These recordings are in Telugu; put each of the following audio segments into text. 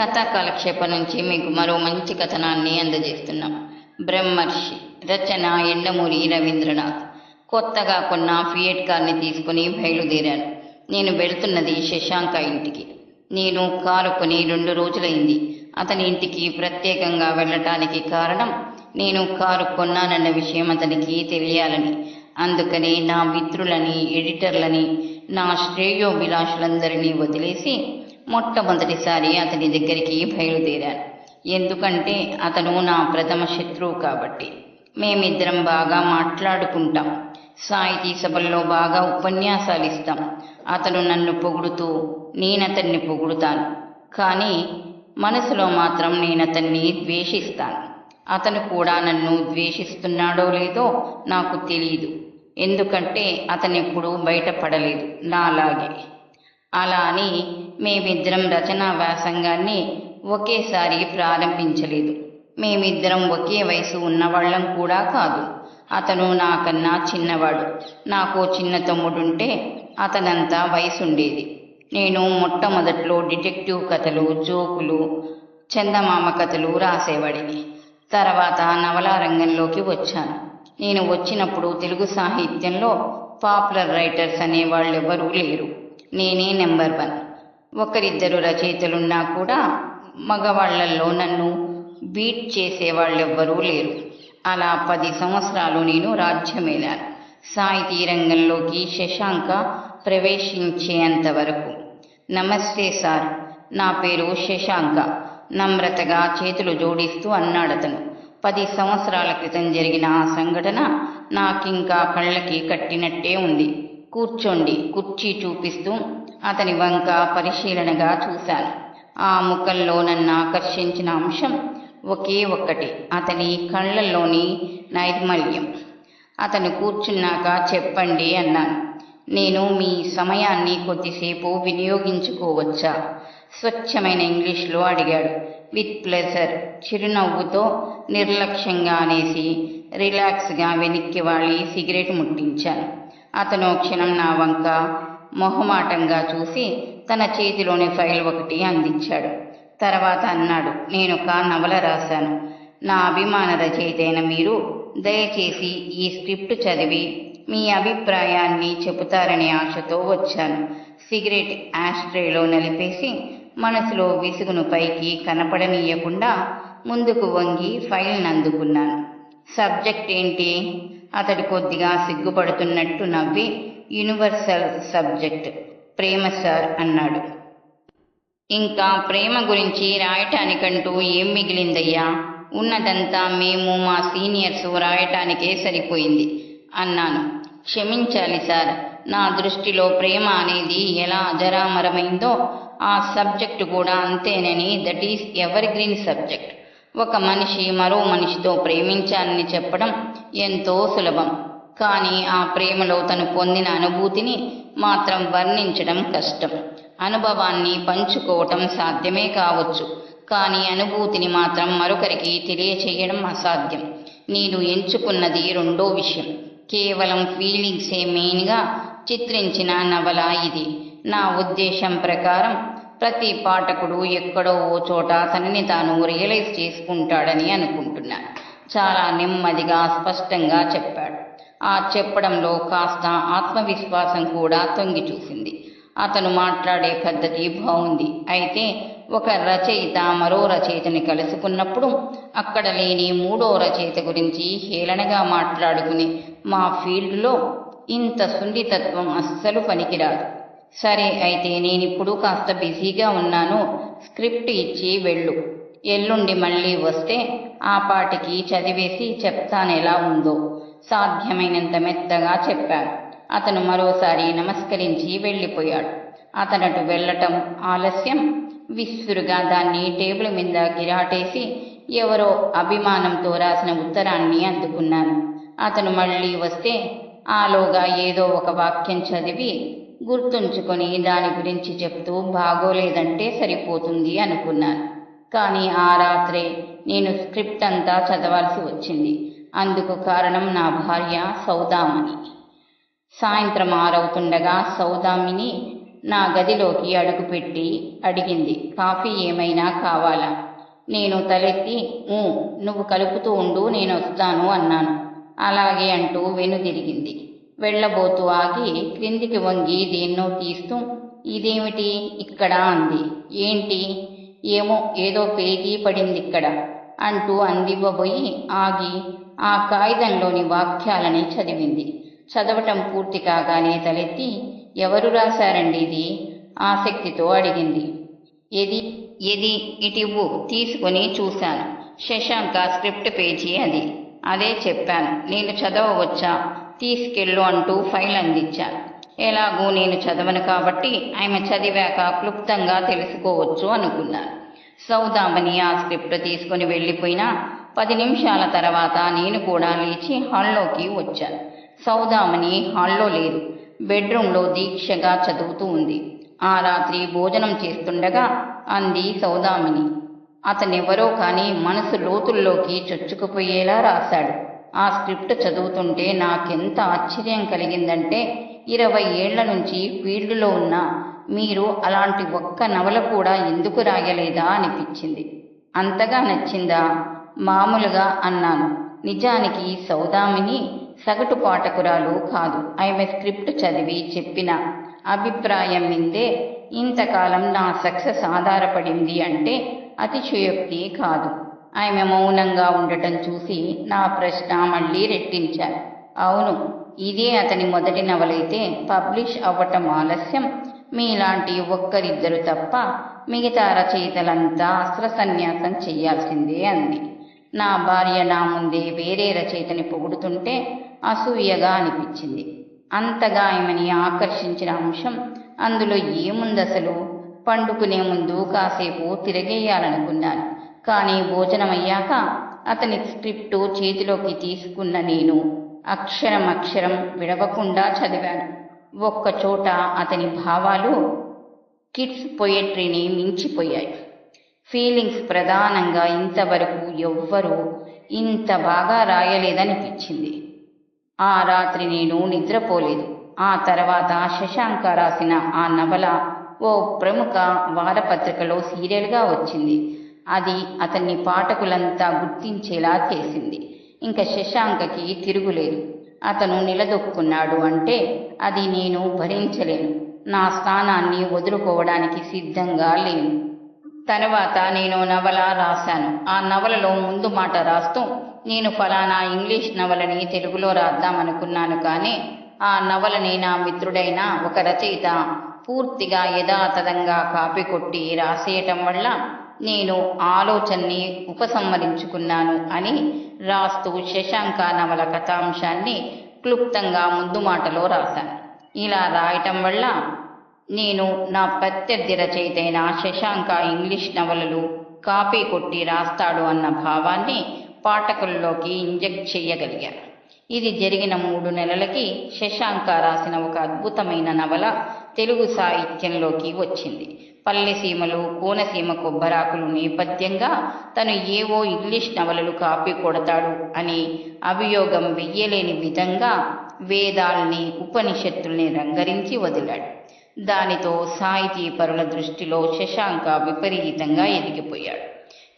కథా కాలక్షేపం నుంచి మీకు మరో మంచి కథనాన్ని అందజేస్తున్నాం. బ్రహ్మర్షి రచన ఎండమూరి రవీంద్రనాథ్. కొత్తగా కొన్న ఫియట్ కార్ని తీసుకుని బయలుదేరాను. నేను వెళుతున్నది శశాంక ఇంటికి. నేను కారు కొని రెండు రోజులైంది. అతని ఇంటికి ప్రత్యేకంగా వెళ్ళటానికి కారణం నేను కారు కొన్నానన్న విషయం అతనికి తెలియాలని. అందుకని నా మిత్రులని ఎడిటర్లని నా శ్రేయోభిలాషులందరినీ వదిలేసి మొట్టమొదటిసారి అతని దగ్గరికి బయలుదేరాను. ఎందుకంటే అతను నా ప్రథమ శత్రువు కాబట్టి. మేమిద్దరం బాగా మాట్లాడుకుంటాం. సాహితీ సభల్లో బాగా ఉపన్యాసాలు ఇస్తాం అతను నన్ను పొగుడుతూ నేనతన్ని పొగుడుతాను. కానీ మనసులో మాత్రం నేనతన్ని ద్వేషిస్తాను. అతను కూడా నన్ను ద్వేషిస్తున్నాడో లేదో నాకు తెలియదు ఎందుకంటే అతను ఎప్పుడూ బయటపడలేదు. నాలాగే. అలా అని మేమిద్దరం రచనా వ్యాసంగాన్ని ఒకేసారి ప్రారంభించలేదు. మేమిద్దరం ఒకే వయసు ఉన్నవాళ్ళం కూడా కాదు. అతను నాకన్నా చిన్నవాడు. నాకు చిన్న తమ్ముడుంటే అతనంతా వయసుండేది. నేను మొట్టమొదట్లో డిటెక్టివ్ కథలు జోకులు చందమామ కథలు రాసేవాడిని. తర్వాత నవలా రంగంలోకి వచ్చాను. నేను వచ్చినప్పుడు తెలుగు సాహిత్యంలో పాపులర్ రైటర్స్ అనే వాళ్ళెవ్వరూ లేరు. నేనే నెంబర్ వన్. ఒకరిద్దరు రచయితలున్నా కూడా మగవాళ్ళల్లో నన్ను బీట్ చేసేవాళ్ళెవ్వరూ లేరు. అలా పది సంవత్సరాలు నేను రాజ్యమేలాను సాహితీ రంగంలోకి శశాంక ప్రవేశించేంత వరకు నమస్తే సార్ నా పేరు శశాంక. నమ్రతగా చేతులు జోడిస్తూ అన్నాడతను. పది సంవత్సరాల క్రితం జరిగిన ఆ సంఘటన నాకింకా కళ్ళకి కట్టినట్టే ఉంది. కూర్చోండి కుర్చీ చూపిస్తూ అతని వంక పరిశీలనగా చూశాను. ఆ ముఖంలో నన్ను ఆకర్షించిన అంశం ఒకే ఒక్కటి అతని కళ్ళల్లోని నైర్మల్యం. అతను కూర్చున్నాక చెప్పండి అన్నాను. నేను మీ సమయాన్ని కొద్దిసేపు వినియోగించుకోవచ్చా? స్వచ్ఛమైన ఇంగ్లీష్లో అడిగాడు. విత్ ప్లెజర్ చిరునవ్వుతో నిర్లక్ష్యంగా అనేసి రిలాక్స్గా వెనక్కి వాళ్ళి సిగరెట్ ముట్టించాను అతను క్షణం నా వంక మొహమాటంగా చూసి తన చేతిలోని ఫైల్ ఒకటి అందించాడు. తర్వాత అన్నాడు నేను ఒక నవల రాశాను. నా అభిమాన రచయిత అయిన మీరు దయచేసి ఈ స్క్రిప్ట్ చదివి మీ అభిప్రాయాన్ని చెబుతారనే ఆశతో వచ్చాను. సిగరెట్ యాస్ట్రేలో నలిపేసి మనసులో విసుగును పైకి కనపడనీయకుండా ముందుకు వంగి ఫైల్ని అందుకున్నాను. సబ్జెక్ట్ ఏంటి? అతడు కొద్దిగా సిగ్గుపడుతున్నట్టు నవ్వి యూనివర్సల్ సబ్జెక్ట్ ప్రేమ సార్ అన్నాడు. ఇంకా ప్రేమ గురించి రాయటానికంటూ ఏం మిగిలిందయ్యా? ఉన్నదంతా మేము మా సీనియర్స్ రాయటానికే సరిపోయింది అన్నాను. క్షమించాలి సార్ నా దృష్టిలో ప్రేమ అనేది ఎలా అజరామరమైందో ఆ సబ్జెక్టు కూడా అంతేనని that is evergreen subject. ఒక మనిషి మరో మనిషితో ప్రేమించాలని చెప్పడం ఎంతో సులభం. కానీ ఆ ప్రేమలో తను పొందిన అనుభూతిని మాత్రం వర్ణించడం కష్టం. అనుభవాన్ని పంచుకోవటం సాధ్యమే కావచ్చు. కానీ అనుభూతిని మాత్రం మరొకరికి తెలియచేయడం అసాధ్యం. నేను ఎంచుకున్నది రెండో విషయం. కేవలం ఫీలింగ్సే మెయిన్గా చిత్రించిన నవల ఇది. నా ఉద్దేశం ప్రకారం ప్రతి పాఠకుడు ఎక్కడో ఓ చోట తనని తాను రియలైజ్ చేసుకుంటాడని అనుకుంటున్నాను చాలా నెమ్మదిగా స్పష్టంగా చెప్పాడు. ఆ చెప్పడంలో కాస్త ఆత్మవిశ్వాసం కూడా తొంగి చూసింది. అతను మాట్లాడే పద్ధతి బాగుంది. అయితే ఒక రచయిత మరో రచయితని కలుసుకున్నప్పుడు అక్కడ లేని మూడో రచయిత గురించి హేళనగా మాట్లాడుకునే మా ఫీల్డ్లో ఇంత సున్నితత్వం అస్సలు పనికిరాదు. సరే అయితే నేనిప్పుడు కాస్త బిజీగా ఉన్నాను. స్క్రిప్ట్ ఇచ్చి వెళ్ళు. ఎల్లుండి మళ్ళీ వస్తే ఆ పాటికి చదివేసి చెప్తాను ఎలా ఉందో సాధ్యమైనంత మెత్తగా చెప్పాను అతను మరోసారి నమస్కరించి వెళ్ళిపోయాడు. అతనటు వెళ్ళటం ఆలస్యం. విస్సురుగా దాన్ని టేబుల్ మీద గిరాటేసి ఎవరో అభిమానంతో రాసిన ఉత్తరాన్ని అందుకున్నాను. అతను మళ్ళీ వస్తే ఆలోగా ఏదో ఒక వాక్యం చదివి గుర్తుంచుకొని దాని గురించి చెప్తూ బాగోలేదంటే సరిపోతుంది అనుకున్నాను. కానీ ఆ రాత్రే నేను స్క్రిప్ట్ అంతా చదవాల్సి వచ్చింది. అందుకు కారణం నా భార్య సౌదామణి సాయంత్రం ఆరవుతుండగా సౌదామిని నా గదిలోకి అడుగుపెట్టి అడిగింది కాఫీ ఏమైనా కావాలా? నేను తలెత్తి నువ్వు కలుపుతూ ఉండు నేను వస్తాను అన్నాను. అలాగే అంటూ వెనుదిరిగింది. వెళ్ళబోతూ ఆగి క్రిందికి వంగి దేన్నో తీస్తూ ఇదేమిటి ఇక్కడ అంది. ఏంటి? ఏమో ఏదో పేజీ పడింది ఇక్కడ అంటూ అందివ్వబోయి ఆగి ఆ కాగితంలోని వాక్యాలని చదివింది. చదవటం పూర్తి కాగానే తలెత్తి ఎవరు రాశారండి ఇది? ఆసక్తితో అడిగింది. ఎది ఎది ఇటివ్వు తీసుకుని చూశాను. శశాంక స్క్రిప్ట్ పేజీ అది. అదే చెప్పాను. నేను చదవవచ్చా? తీసుకెళ్ళు అంటూ ఫైల్ అందించాను ఎలాగూ నేను చదవను కాబట్టి ఆమె చదివాక క్లుప్తంగా తెలుసుకోవచ్చు అనుకున్నాను సౌదామని ఆ స్క్రిప్ట్ తీసుకుని వెళ్ళిపోయినా పది నిమిషాల తర్వాత నేను కూడా లేచి హాల్లోకి వచ్చాను. సౌదామని హాల్లో లేదు. బెడ్రూమ్లో దీక్షగా చదువుతూ ఉంది. ఆ రాత్రి భోజనం చేస్తుండగా అంది సౌదామిని. అతనెవరో కానీ మనసు లోతుల్లోకి చొచ్చుకుపోయేలా రాశాడు. ఆ స్క్రిప్ట్ చదువుతుంటే నాకెంత ఆశ్చర్యం కలిగిందంటే ఇరవై ఏళ్ళ నుంచి ఫీల్డ్లో ఉన్న మీరు అలాంటి ఒక్క నవల కూడా ఎందుకు రాయలేదా అనిపించింది. అంతగా నచ్చిందా? మామూలుగా అన్నాను. నిజానికి సౌదామిని సగటు పాఠకురాలు కాదు ఆమె స్క్రిప్ట్ చదివి చెప్పిన అభిప్రాయం మీదే ఇంతకాలం నా సక్సెస్ ఆధారపడింది అంటే అతిశయోక్తి కాదు. ఆమె మౌనంగా ఉండటం చూసి నా ప్రశ్న మళ్ళీ రెట్టించాను అవును ఇదే అతని మొదటి నవలైతే పబ్లిష్ అవ్వటం ఆలస్యం. మీలాంటి ఒక్కరిద్దరు తప్ప మిగతా రచయితలంతా అస్త్ర సన్యాసం చెయ్యాల్సిందే అంది. నా భార్య నా ముందే వేరే రచయితని పొగుడుతుంటే అసూయగా అనిపించింది. అంతగా ఆమెని ఆకర్షించిన అంశం అందులో ఏముందసలు? పండుకునే ముందు కాసేపు తిరగేయాలనుకున్నాను. కానీ భోజనమయ్యాక అతని స్క్రిప్టు చేతిలోకి తీసుకున్న నేను అక్షరం అక్షరం విడవకుండా చదివాను. ఒక్కచోట అతని భావాలు కిడ్స్ పొయట్రీని మించిపోయాయి. ఫీలింగ్స్ ప్రధానంగా ఇంతవరకు ఎవ్వరూ ఇంత బాగా రాయలేదనిపించింది. ఆ రాత్రి నేను నిద్రపోలేదు. ఆ తర్వాత శశాంక రాసిన ఆ నవల ఓ ప్రముఖ వారపత్రికలో సీరియల్గా వచ్చింది. అది అతన్ని పాఠకులంతా గుర్తించేలా చేసింది. ఇంకా శశాంకకి తిరుగులేదు. అతను నిలదొక్కున్నాడు అంటే అది నేను భరించలేను. నా స్థానాన్ని వదులుకోవడానికి సిద్ధంగా లేను. తర్వాత నేను నవల రాశాను. ఆ నవలలో ముందు మాట రాస్తూ నేను ఫలానా ఇంగ్లీష్ నవలని తెలుగులో రాద్దామనుకున్నాను కానీ ఆ నవలని నా మిత్రుడైన ఒక రచయిత పూర్తిగా యథాతథంగా కాపీ కొట్టి రాసేయటం వల్ల నేను ఆలోచనని ఉపసంహరించుకున్నాను అని రాస్తూ శశాంక నవల కథాంశాన్ని క్లుప్తంగా ముందు మాటలో రాశాను. ఇలా రాయటం వల్ల నేను నా ప్రత్యర్థి రచయితైన శశాంక ఇంగ్లీష్ నవలలు కాపీ కొట్టి రాస్తాడు అన్న భావాన్ని పాఠకుల్లోకి ఇంజెక్ట్ చేయగలిగాను. ఇది జరిగిన మూడు నెలలకి శశాంక రాసిన ఒక అద్భుతమైన నవల తెలుగు సాహిత్యంలోకి వచ్చింది. పల్లెసీమలు కోనసీమ కొబ్బరాకులు నేపథ్యంగా తను ఏవో ఇంగ్లీష్ నవలలు కాపీ కొడతాడు అని అభియోగం వెయ్యలేని విధంగా వేదాల్ని ఉపనిషత్తుల్ని రంగరించి వదిలాడు. దానితో సాహితీ పరుల దృష్టిలో శశాంక విపరీతంగా ఎదిగిపోయాడు.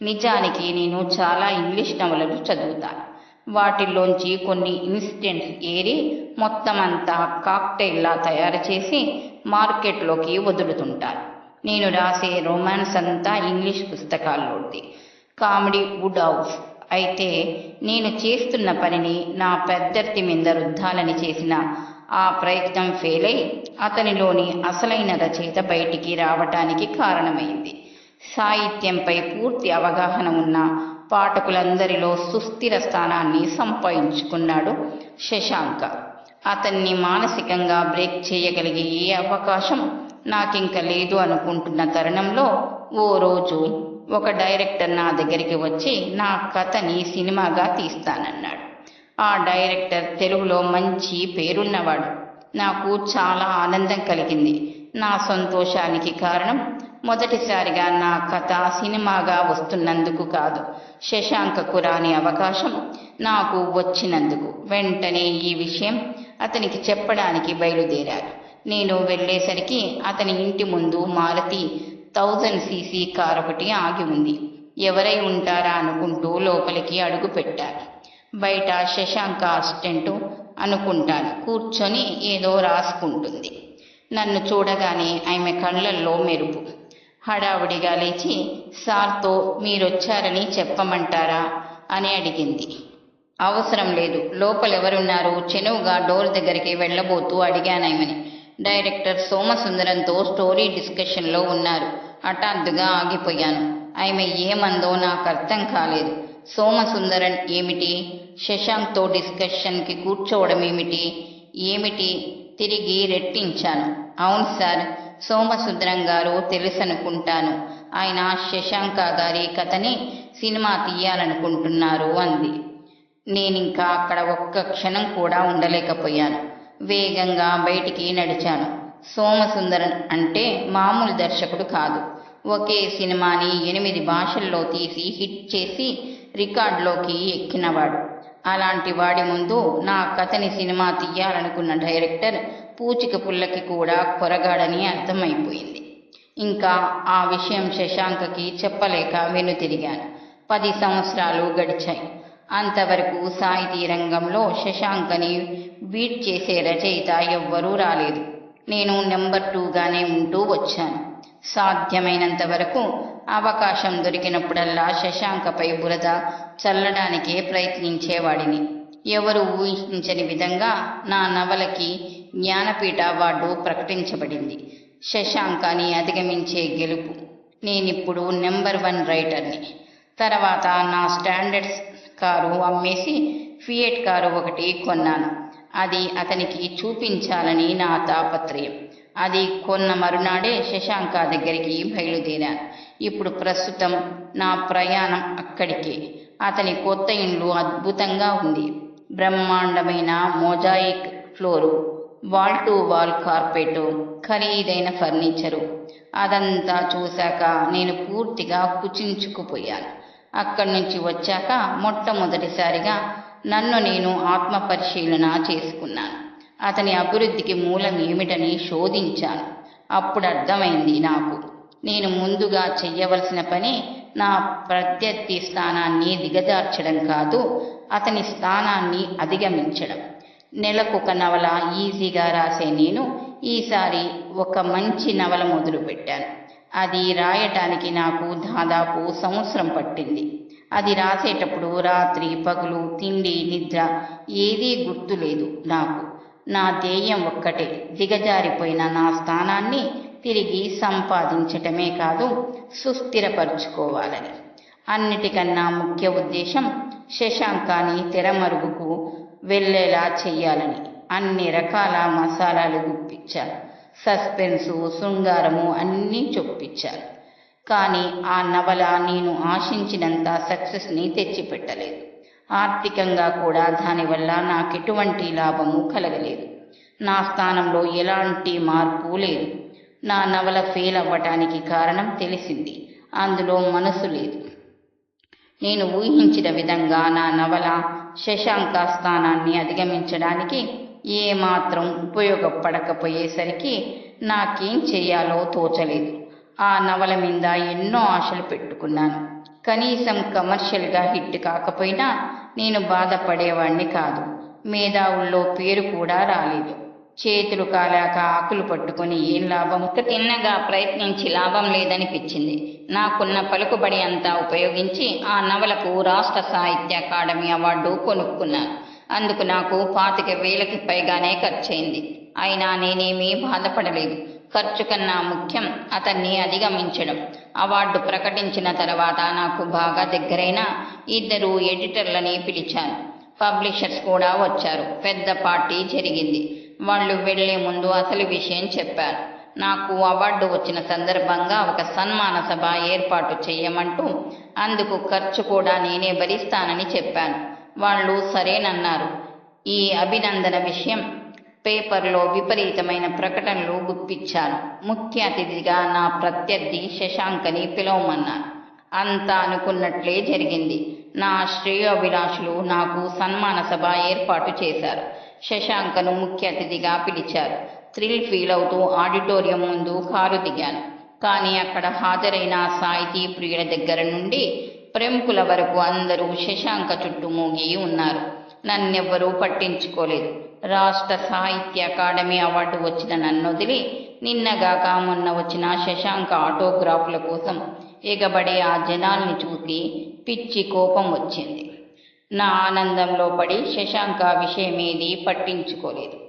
నిజానికి నేను చాలా ఇంగ్లీష్ నవలలు చదువుతాను. వాటిల్లోంచి కొన్ని ఇన్స్టెంట్స్ ఏరి మొత్తం అంతా కాక్టైల్లా తయారు చేసి మార్కెట్లోకి వదులుతుంటాను నేను రాసే రొమాన్స్ అంతా ఇంగ్లీష్ పుస్తకాల్లోది. Comedy Wodehouse. అయితే నేను చేస్తున్న పనిని నా పెద్దర్తి మీద రుద్దాలని చేసిన ఆ ప్రయత్నం ఫెయిల్ అయి అతనిలోని అసలైన రచయిత బయటికి రావటానికి కారణమైంది. సాహిత్యంపై పూర్తి అవగాహన ఉన్న పాఠకులందరిలో సుస్థిర స్థానాన్ని సంపాదించుకున్నాడు శశాంక. అతన్ని మానసికంగా బ్రేక్ చేయగలిగే ఏ అవకాశం నాకింక లేదు అనుకుంటున్న తరుణంలో ఓ రోజు ఒక డైరెక్టర్ నా దగ్గరికి వచ్చి నా కథని సినిమాగా తీస్తానన్నాడు. ఆ డైరెక్టర్ తెలుగులో మంచి పేరున్నవాడు. నాకు చాలా ఆనందం కలిగింది. నా సంతోషానికి కారణం మొదటిసారిగా నా కథ సినిమాగా వస్తున్నందుకు కాదు. శశాంకకు రాని అవకాశం నాకు వచ్చినందుకు. వెంటనే ఈ విషయం అతనికి చెప్పడానికి బయలుదేరారు. నేను వెళ్ళేసరికి అతని ఇంటి ముందు మారుతి థౌజండ్ సీసీ కార్ ఒకటి ఆగి ఉంది. ఎవరై ఉంటారా అనుకుంటూ లోపలికి అడుగు పెట్టారు. బయట శశాంక అసిస్టెంటు అనుకుంటాను. కూర్చొని ఏదో రాసుకుంటుంది. నన్ను చూడగానే ఆమె కళ్ళల్లో మెరుపు. హడావుడిగా లేచి సార్తో మీరొచ్చారని చెప్పమంటారా? అని అడిగింది. అవసరం లేదు. లోపలెవరున్నారు? చెనువుగా డోర్ దగ్గరికి వెళ్ళబోతూ అడిగానాయమని డైరెక్టర్ సోమసుందరంతో స్టోరీ డిస్కషన్లో ఉన్నారు. హఠాత్తుగా ఆగిపోయాను. ఆమె ఏమందో నాకు అర్థం కాలేదు. సోమసుందరన్ ఏమిటి? శశాంక్తో డిస్కషన్కి కూర్చోవడం ఏమిటి ఏమిటి? తిరిగి రెట్టించాను. అవును సార్. సోమసుందరం గారు తెలుసనుకుంటాను. ఆయన శశాంక గారి కథని సినిమా తీయాలనుకుంటున్నారు అంది. నేనింకా అక్కడ ఒక్క క్షణం కూడా ఉండలేకపోయాను. వేగంగా బయటికి నడిచాను. సోమసుందరన్ అంటే మామూలు దర్శకుడు కాదు. ఒకే సినిమాని ఎనిమిది భాషల్లో తీసి హిట్ చేసి రికార్డులోకి ఎక్కినవాడు. అలాంటి వాడి ముందు నా కథని సినిమా తీయాలనుకున్న డైరెక్టర్ పూచిక పుల్లకి కూడా కొరగాడని అర్థమైపోయింది. ఇంకా ఆ విషయం శశాంకకి చెప్పలేక వెనుతిరిగాను పది సంవత్సరాలు గడిచాయి. అంతవరకు సాహితీ రంగంలో శశాంకని బీట్ చేసే రచయిత ఎవ్వరూ రాలేదు. నేను నెంబర్ టూగానే ఉంటూ వచ్చాను. సాధ్యమైనంత వరకు అవకాశం దొరికినప్పుడల్లా శశాంకపై బురద చల్లడానికే ప్రయత్నించేవాడిని. ఎవరు ఊహించని విధంగా నా నవలకి జ్ఞానపీఠ అవార్డు ప్రకటించబడింది. శశాంకాని అధిగమించే గెలుపు. నేనిప్పుడు నెంబర్ వన్ రైటర్ని. తర్వాత నా స్టాండర్డ్స్ కారు అమ్మేసి ఫియట్ కారు ఒకటి కొన్నాను. అది అతనికి చూపించాలని నా తాపత్రయం. అది కొన్న మరునాడే శశాంక దగ్గరికి బయలుదేరాను. ఇప్పుడు ప్రస్తుతం నా ప్రయాణం అక్కడికే. అతని కొత్త ఇండ్లు అద్భుతంగా ఉంది. బ్రహ్మాండమైన mosaic floor. Wall to wall carpet ఖరీదైన ఫర్నిచరు. అదంతా చూశాక నేను పూర్తిగా కుచించుకుపోయాను. అక్కడి నుంచి వచ్చాక మొట్టమొదటిసారిగా నన్ను నేను ఆత్మ పరిశీలన చేసుకున్నాను. అతని అభివృద్ధికి మూలం ఏమిటని శోధించాను. అప్పుడు అర్థమైంది నాకు. నేను ముందుగా చెయ్యవలసిన పని నా ప్రత్యర్థి స్థానాన్ని దిగజార్చడం కాదు అతని స్థానాన్ని అధిగమించడం. నెలకొక నవల ఈజీగా రాసే నేను ఈసారి ఒక మంచి నవల మొదలుపెట్టాను అది రాయటానికి నాకు దాదాపు సంవత్సరం పట్టింది. అది రాసేటప్పుడు రాత్రి పగులు తిండి నిద్ర ఏదీ గుర్తులేదు నాకు. నా ధ్యేయం ఒక్కటే దిగజారిపోయిన నా స్థానాన్ని తిరిగి సంపాదించటమే కాదు సుస్థిరపరుచుకోవాలని. అన్నిటికన్నా ముఖ్య ఉద్దేశం శశాంకాని తెరమరుగుకు వెళ్ళేలా చెయ్యాలని అన్ని రకాల మసాలాలు గుప్పించారు. సస్పెన్సు శృంగారము అన్నీ చొప్పించారు. కానీ ఆ నవల నేను ఆశించినంత సక్సెస్ని తెచ్చిపెట్టలేదు. ఆర్థికంగా కూడా దానివల్ల నాకెటువంటి లాభము కలగలేదు. నా స్థానంలో ఎలాంటి మార్పు లేదు. నా నవల ఫెయిల్ అవ్వటానికి కారణం తెలిసింది. అందులో మనసు లేదు. నేను ఊహించిన విధంగా నా నవల శశాంక స్థానాన్ని అధిగమించడానికి ఏమాత్రం ఉపయోగపడకపోయేసరికి నాకేం చేయాలో తోచలేదు. ఆ నవల మీద ఎన్నో ఆశలు పెట్టుకున్నాను. కనీసం కమర్షియల్గా హిట్ కాకపోయినా నేను బాధపడేవాణ్ణి కాదు. మేధావుల్లో పేరు కూడా రాలేదు. చేతులు కాలాక ఆకులు పట్టుకొని ఏం లాభం? తిన్నగా ప్రయత్నించి లాభం లేదనిపించింది. నాకున్న పలుకుబడి అంతా ఉపయోగించి ఆ నవలకు రాష్ట్ర సాహిత్య అకాడమీ అవార్డు కొనుక్కున్నాను అందుకు నాకు పాతిక వేలకి పైగానే ఖర్చయింది. అయినా నేనేమీ బాధపడలేదు. ఖర్చు కన్నా ముఖ్యం అతన్ని అధిగమించడం. అవార్డు ప్రకటించిన తర్వాత నాకు బాగా దగ్గరైన ఇద్దరు ఎడిటర్లని పిలిచాను. పబ్లిషర్స్ కూడా వచ్చారు. పెద్ద పార్టీ జరిగింది. వాళ్ళు వెళ్ళే ముందు అసలు విషయం చెప్పారు. నాకు అవార్డు వచ్చిన సందర్భంగా ఒక సన్మాన సభ ఏర్పాటు చేయమంటూ అందుకు ఖర్చు కూడా నేనే భరిస్తానని చెప్పాను. వాళ్ళు సరేనన్నారు. ఈ అభినందన విషయం పేపర్లో విపరీతమైన ప్రకటనలు గుప్పించాను ముఖ్య అతిథిగా నా ప్రత్యర్థి శశాంకని పిలవమన్నారు. అంతా అనుకున్నట్లే జరిగింది. నా శ్రేయోభిలాషులు నాకు సన్మాన సభ ఏర్పాటు చేశారు. శశాంకను ముఖ్య అతిథిగా పిలిచారు. థ్రిల్ ఫీల్ అవుతూ ఆడిటోరియం ముందు కారు దిగాను. కానీ అక్కడ హాజరైన సాహితీ ప్రియుల దగ్గర నుండి ప్రముఖుల వరకు అందరూ శశాంక చుట్టూ మూగి ఉన్నారు. నన్నెవ్వరూ పట్టించుకోలేదు. రాష్ట్ర సాహిత్య అకాడమీ అవార్డు వచ్చిన నన్ను వదిలి నిన్నగాక మొన్న వచ్చిన శశాంక ఆటోగ్రాఫ్ల కోసం ఎగబడే ఆ జనాల్ని చూసి పిచ్చి కోపం వచ్చింది. నా ఆనందంలో పడి శశాంక విషయమేది పట్టించుకోలేదు.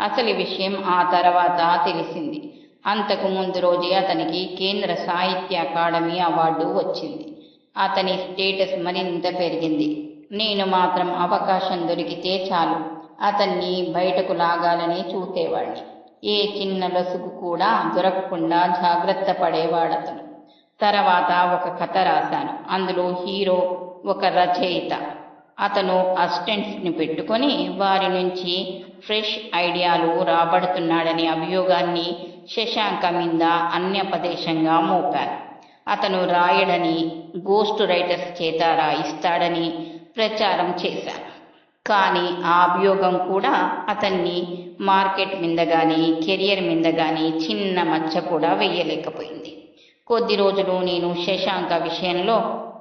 అసలు విషయం ఆ తర్వాత తెలిసింది. అంతకు ముందు రోజే అతనికి కేంద్ర సాహిత్య అకాడమీ అవార్డు వచ్చింది. అతని స్టేటస్ మరింత పెరిగింది. నేను మాత్రం అవకాశం దొరికితే చాలు. అతన్ని బయటకు లాగాలని చూసేవాడిని ఏ చిన్న లొసుగు కూడా దొరకకుండా జాగ్రత్త పడేవాడతను. తర్వాత ఒక కథ రాశాను. అందులో హీరో ఒక రచయిత. అతను అసిస్టెంట్స్ని పెట్టుకొని వారి నుంచి ఫ్రెష్ ఐడియాలు రాబడుతున్నాడనే అభియోగాన్ని శశాంక మీద అన్యపదేశంగా మోపారు. అతను రాయడని గోస్ట్ రైటర్స్ చేత రాయిస్తాడని ప్రచారం చేశారు. కానీ ఆ అభియోగం కూడా అతన్ని మార్కెట్ మీద కానీ కెరియర్ మీద కానీ చిన్న మచ్చ కూడా వేయలేకపోయింది. కొద్ది రోజులు నేను శశాంక విషయంలో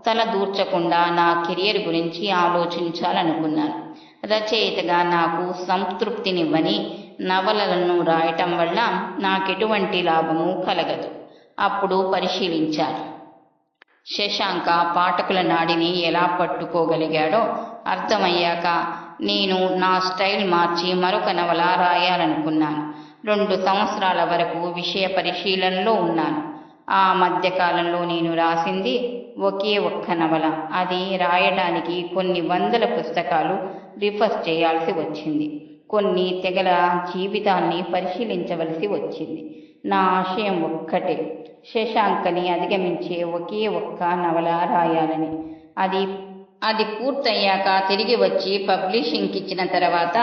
తల దూర్చకుండా నా కెరియర్ గురించి ఆలోచించాలనుకున్నాను. రచయితగా నాకు సంతృప్తినివ్వని నవలలను రాయటం వల్ల నాకెటువంటి లాభము కలగదు. అప్పుడు పరిశీలించాలి శశాంక పాఠకుల నాడిని ఎలా పట్టుకోగలిగాడో అర్థమయ్యాక నేను నా స్టైల్ మార్చి మరొక నవల రాయాలనుకున్నాను. రెండు సంవత్సరాల వరకు విషయ పరిశీలనలో ఉన్నాను. ఆ మధ్యకాలంలో నేను రాసింది ఒకే ఒక్క నవల. అది రాయడానికి కొన్ని వందల పుస్తకాలు రిఫర్ చేయాల్సి వచ్చింది. కొన్ని తెగల జీవితాన్ని పరిశీలించవలసి వచ్చింది. నా ఆశయం ఒక్కటే. శశాంకని అధిగమించే ఒకే ఒక్క నవల రాయాలని. అది అది పూర్తయ్యాక తిరిగి వచ్చి పబ్లిషింగ్కి ఇచ్చిన తర్వాత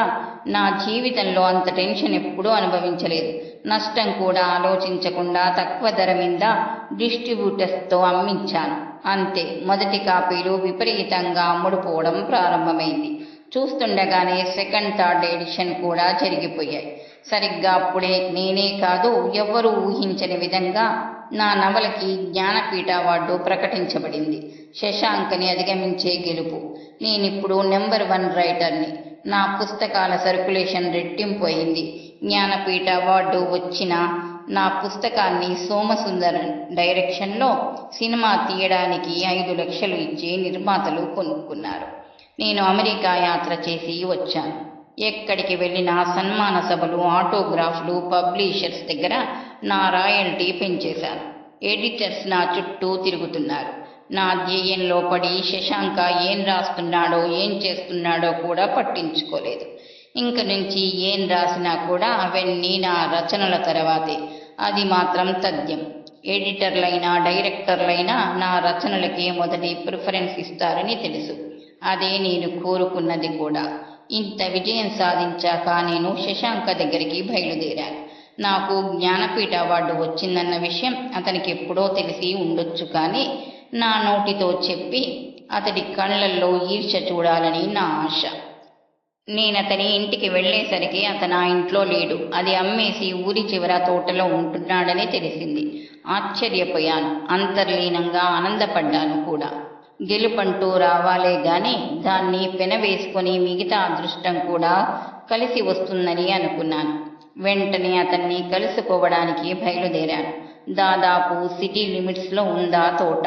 నా జీవితంలో అంత టెన్షన్ ఎప్పుడూ అనుభవించలేదు. నష్టం కూడా ఆలోచించకుండా తక్కువ ధర మీద డిస్ట్రిబ్యూటర్స్తో అమ్మించాను. అంతే మొదటి కాపీలు విపరీతంగా అమ్ముడుపోవడం ప్రారంభమైంది. చూస్తుండగానే సెకండ్ థర్డ్ ఎడిషన్ కూడా జరిగిపోయాయి. సరిగ్గా అప్పుడే నేనే కాదు ఎవ్వరూ ఊహించని విధంగా నా నవలకి జ్ఞానపీఠ అవార్డు ప్రకటించబడింది. శశాంకని అధిగమించే గెలుపు. నేనిప్పుడు నెంబర్ వన్ రైటర్ని. నా పుస్తకాల సర్క్యులేషన్ రెట్టింపు అయింది. జ్ఞానపీఠ అవార్డు వచ్చిన నా పుస్తకాన్ని సోమసుందరన్ డైరెక్షన్లో సినిమా తీయడానికి ఐదు లక్షలు ఇచ్చి నిర్మాతలు కొనుక్కున్నారు. నేను అమెరికా యాత్ర చేసి వచ్చాను. ఎక్కడికి వెళ్ళినా సన్మాన సభలు ఆటోగ్రాఫ్లు పబ్లిషర్స్ దగ్గర నా రాయల్టీ పెంచేశారు. ఎడిటర్స్ నా చుట్టూ తిరుగుతున్నారు. నా ధ్యేయంలో పడి శశాంక ఏం రాస్తున్నాడో ఏం చేస్తున్నాడో కూడా పట్టించుకోలేదు. ఇంక నుంచి ఏం రాసినా కూడా అవన్నీ నా రచనల తర్వాతే. అది మాత్రం తథ్యం. ఎడిటర్లైనా డైరెక్టర్లైనా నా రచనలకే మొదటి ప్రిఫరెన్స్ ఇస్తారని తెలుసు. అదే నేను కోరుకున్నది కూడా. ఇంత విజయం సాధించాక నేను శశాంక దగ్గరికి బయలుదేరాను. నాకు జ్ఞానపీఠ అవార్డు వచ్చిందన్న విషయం అతనికి ఎప్పుడో తెలిసి ఉండొచ్చు కానీ నా నోటితో చెప్పి అతడి కళ్ళల్లో ఈర్ష చూడాలని నా ఆశ. నేనతని ఇంటికి వెళ్ళేసరికి అతను ఆ ఇంట్లో లేడు. అది అమ్మేసి ఊరి చివర తోటలో ఉంటున్నాడని తెలిసింది. ఆశ్చర్యపోయాను. అంతర్లీనంగా ఆనందపడ్డాను కూడా. గెలుపంటూ రావాలే గాని దాన్ని పెనవేసుకొని మిగతా అదృష్టం కూడా కలిసి వస్తుందని అనుకున్నాను. వెంటనే అతన్ని కలుసుకోవడానికి బయలుదేరాను. దాదాపు సిటీ లిమిట్స్లో ఉందా తోట.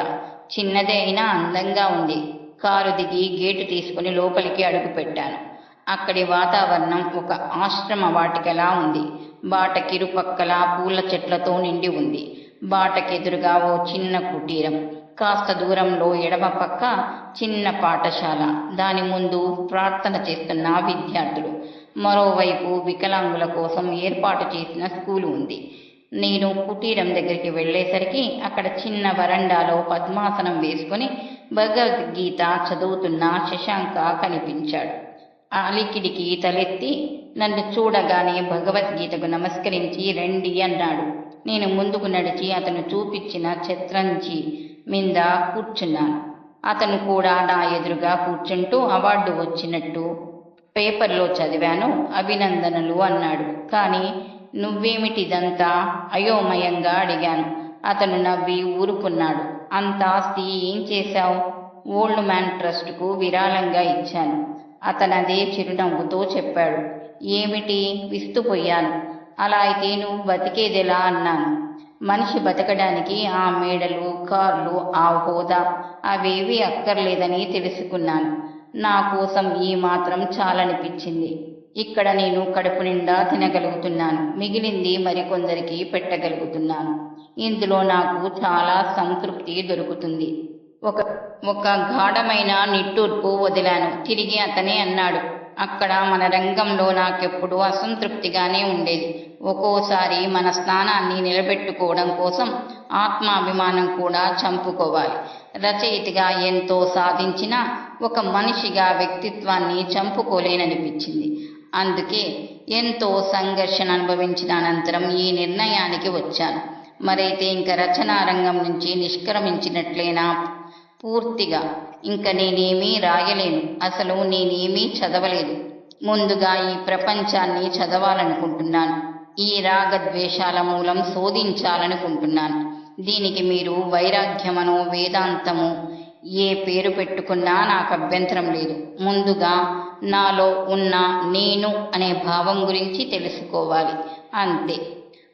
చిన్నదే అయినా అందంగా ఉంది. కారు దిగి గేటు తీసుకుని లోపలికి అడుగుపెట్టాను. అక్కడి వాతావరణం ఒక ఆశ్రమ వాటికలా ఉంది. బాటకిరుపక్కల పూల చెట్లతో నిండి ఉంది. బాటకెదురుగా ఓ చిన్న కుటీరం. కాస్త దూరంలో ఎడమ పక్క చిన్న పాఠశాల. దాని ముందు ప్రార్థన చేస్తున్న విద్యార్థులు. మరోవైపు వికలాంగుల కోసం ఏర్పాటు చేసిన స్కూలు ఉంది. నేను కుటీరం దగ్గరికి వెళ్ళేసరికి అక్కడ చిన్న వరండాలో పద్మాసనం వేసుకుని భగవద్గీత చదువుతున్న శశాంక కనిపించాడు. ఆలికిడికి తలెత్తి నన్ను చూడగానే భగవద్గీతకు నమస్కరించి రండి అన్నాడు. నేను ముందుకు నడిచి అతను చూపించిన ఛత్రంజి మీద కూర్చున్నాను. అతను కూడా నా ఎదురుగా కూర్చుంటూ అవార్డు వచ్చినట్టు పేపర్లో చదివాను అభినందనలు అన్నాడు. కానీ నువ్వేమిటిదంతా అయోమయంగా అడిగాను. అతను నవ్వి ఊరుకున్నాడు. అంత ఆస్తి ఏం చేశావు? ఓల్డ్ మ్యాన్ ట్రస్ట్కు విరాళంగా ఇచ్చాను. అతనదే చిరునవ్వుతో చెప్పాడు. ఏమిటి? విస్తుపోయాను. అలా అయితే నువ్వు బతికేదెలా? అన్నాను. మనిషి బతకడానికి ఆ మేడలు కార్లు ఆ హోదా అవేవి అక్కర్లేదని తెలుసుకున్నాను. నా కోసం ఈ మాత్రం చాలనిపించింది. ఇక్కడ నేను కడుపు నిండా తినగలుగుతున్నాను. మిగిలింది మరికొందరికి పెట్టగలుగుతున్నాను. ఇందులో నాకు చాలా సంతృప్తి దొరుకుతుంది. ఒక ఒక గాఢమైన నిట్టూర్పు వదిలాను. తిరిగి అతనే అన్నాడు అక్కడ మన రంగంలో నాకెప్పుడు అసంతృప్తిగానే ఉండేది. ఒక్కోసారి మన స్థానాన్ని నిలబెట్టుకోవడం కోసం ఆత్మాభిమానం కూడా చంపుకోవాలి. రచయితగా ఎంతో సాధించినా ఒక మనిషిగా వ్యక్తిత్వాన్ని చంపుకోలేననిపించింది. అందుకే ఎంతో సంఘర్షణ అనుభవించిన అనంతరం ఈ నిర్ణయానికి వచ్చాను. మరైతే ఇంక రచనా రంగం నుంచి నిష్క్రమించినట్లేనా? పూర్తిగా. ఇంకా నేనేమీ రాయలేను. అసలు నేనేమీ చదవలేదు. ముందుగా ఈ ప్రపంచాన్ని చదవాలనుకుంటున్నాను. ఈ రాగద్వేషాల మూలం శోధించాలనుకుంటున్నాను. దీనికి మీరు వైరాగ్యమనో వేదాంతము ఏ పేరు పెట్టుకున్నా నాకు అభ్యంతరం లేదు. ముందుగా నాలో ఉన్న నేను అనే భావం గురించి తెలుసుకోవాలి. అంతే.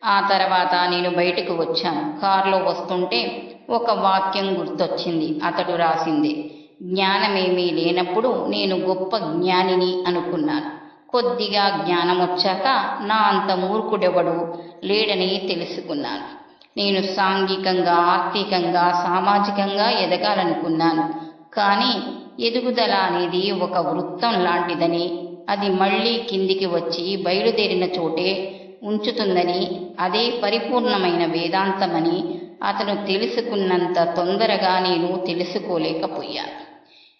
ఆ తర్వాత నేను బయటకు వచ్చాను. కారులో వస్తుంటే ఒక వాక్యం గుర్తొచ్చింది. అతడు రాసింది జ్ఞానమేమీ లేనప్పుడు నేను గొప్ప జ్ఞానిని అనుకున్నాను. కొద్దిగా జ్ఞానం వచ్చాక నా అంత మూర్ఖుడెవడు లేడని తెలుసుకున్నాను. నేను సాంఘికంగా ఆర్థికంగా సామాజికంగా ఎదగాలనుకున్నాను. కానీ ఎదుగుదల అనేది ఒక వృత్తం లాంటిదని అది మళ్ళీ కిందికి వచ్చి బయలుదేరిన చోటే ఉంచుతుందని అదే పరిపూర్ణమైన వేదాంతమని అతను తెలుసుకున్నంత తొందరగా నేను తెలుసుకోలేకపోయాను.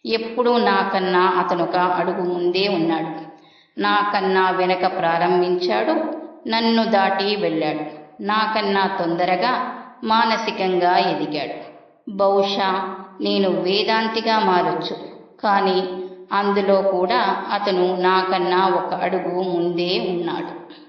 ఎప్పుడూ నాకన్నా అతనొక అడుగు ముందే ఉన్నాడు. నాకన్నా వెనక ప్రారంభించాడు నన్ను దాటి వెళ్ళాడు. నాకన్నా తొందరగా మానసికంగా ఎదిగాడు. బహుశా నేను వేదాంతిగా మారొచ్చు కానీ అందులో కూడా అతను నాకన్నా ఒక అడుగు ముందే ఉన్నాడు.